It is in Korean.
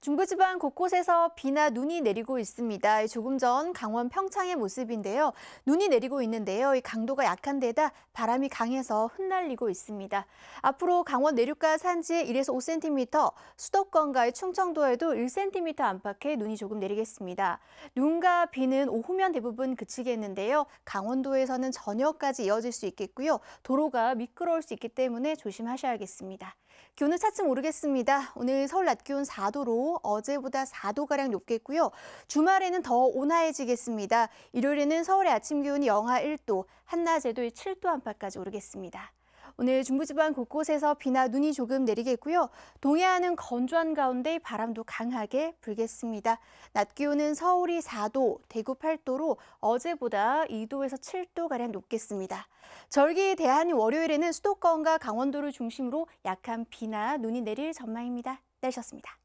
중부지방 곳곳에서 비나 눈이 내리고 있습니다. 조금 전 강원 평창의 모습인데요. 눈이 내리고 있는데요. 이 강도가 약한 데다 바람이 강해서 흩날리고 있습니다. 앞으로 강원 내륙과 산지에 1에서 5cm, 수도권과 충청도에도 1cm 안팎의 눈이 조금 내리겠습니다. 눈과 비는 오후면 대부분 그치겠는데요. 강원도에서는 저녁까지 이어질 수 있겠고요. 도로가 미끄러울 수 있기 때문에 조심하셔야겠습니다. 기온은 차츰 오르겠습니다. 오늘 서울 낮 기온 4도로 어제보다 4도가량 높겠고요. 주말에는 더 온화해지겠습니다. 일요일에는 서울의 아침 기온이 영하 1도, 한낮에도 7도 안팎까지 오르겠습니다. 오늘 중부지방 곳곳에서 비나 눈이 조금 내리겠고요. 동해안은 건조한 가운데 바람도 강하게 불겠습니다. 낮 기온은 서울이 4도, 대구 8도로 어제보다 2도에서 7도가량 높겠습니다. 절기 대한 월요일에는 수도권과 강원도를 중심으로 약한 비나 눈이 내릴 전망입니다. 날씨였습니다.